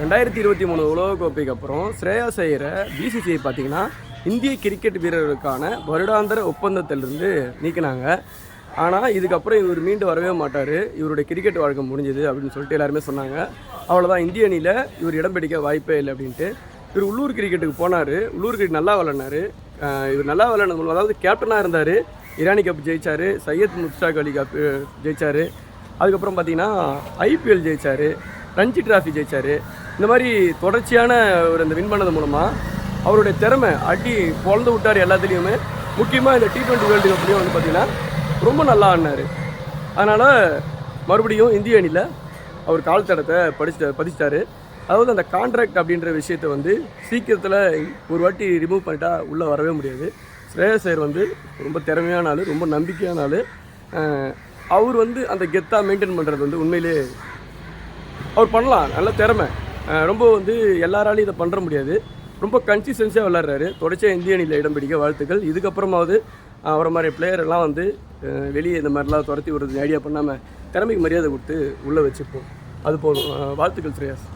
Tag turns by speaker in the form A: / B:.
A: ரெண்டாயிரத்தி இருபத்தி மூணு உலகக்கோப்பைக்கு அப்புறம் ஸ்ரேயா செய்கிற பிசிசிஐ பார்த்தீங்கன்னா இந்திய கிரிக்கெட் வீரர்களுக்கான வருடாந்திர ஒப்பந்தத்திலிருந்து நீக்கினாங்க. ஆனால் இதுக்கப்புறம் இவர் மீண்டு வரவே மாட்டார். இவருடைய கிரிக்கெட் வாழ்க்கை முடிஞ்சது அப்படின்னு சொல்லிட்டு எல்லாருமே சொன்னாங்க. அவ்வளோதான் இந்திய அணியில் இவர் இடம் பிடிக்க வாய்ப்பே இல்லை அப்படின்ட்டு. இவர் உள்ளூர் கிரிக்கெட்டுக்கு போனார். உள்ளூர் கிரிக்கெட் நல்லா விளையாடினாரு. இவர் நல்லா விளையாடுறது மூலம் அதாவது கேப்டனாக இருந்தார். இரானி கப் ஜெயிச்சார். சையத் முஸ்டாக் அலி கப் ஜெயிச்சார். அதுக்கப்புறம் பார்த்தீங்கன்னா ஐபிஎல் ஜெயிச்சார். ரஞ்சி டிராஃபி ஜெயிச்சார். இந்த மாதிரி தொடர்ச்சியான ஒரு இந்த வின் பண்ணது மூலமாக அவருடைய திறமை அடி பொழந்து விட்டார் எல்லாத்துலேயுமே. முக்கியமாக இந்த டி ட்வெண்ட்டி வேர்ல்டு கப்லேயும் வந்து பார்த்தீங்கன்னா ரொம்ப நல்லா ஆடினார். அதனால் மறுபடியும் இந்திய அணியில் அவர் கால் தடத்தை படிச்சிட்ட பதிச்சிட்டாரு. அதாவது அந்த கான்ட்ராக்ட் அப்படின்ற விஷயத்தை வந்து சீக்கிரத்தில் ஒரு வாட்டி ரிமூவ் பண்ணிட்டா உள்ளே வரவே முடியாது. ஸ்ரேயஸ் ஐயர் வந்து ரொம்ப திறமையான ஆள் ரொம்ப நம்பிக்கையான ஆள். அவர் வந்து அந்த கெத்தாக மெயின்டைன் பண்ணுறது வந்து உண்மையிலே அவர் பண்ணலாம் நல்ல திறமை. ரொம்ப வந்து எல்லாராலையும் இதை பண்ணுற முடியாது. ரொம்ப கன்சிஸ்டன்ஸியாக விளாட்றாரு தொடர்ச்சியாக இந்திய அணியில் இடம் பிடிக்க வாழ்த்துக்கள். இதுக்கப்புறமாவது அவரை மாதிரி பிளேயர் எல்லாம் வந்து வெளியே இந்த மாதிரிலாம் துரத்தி விடுறது ஐடியா பண்ணாமல் திறமைக்கு மரியாதை கொடுத்து உள்ளே வச்சுப்போம். அது போதும். வாழ்த்துக்கள் ஸ்ரேயாஸ்.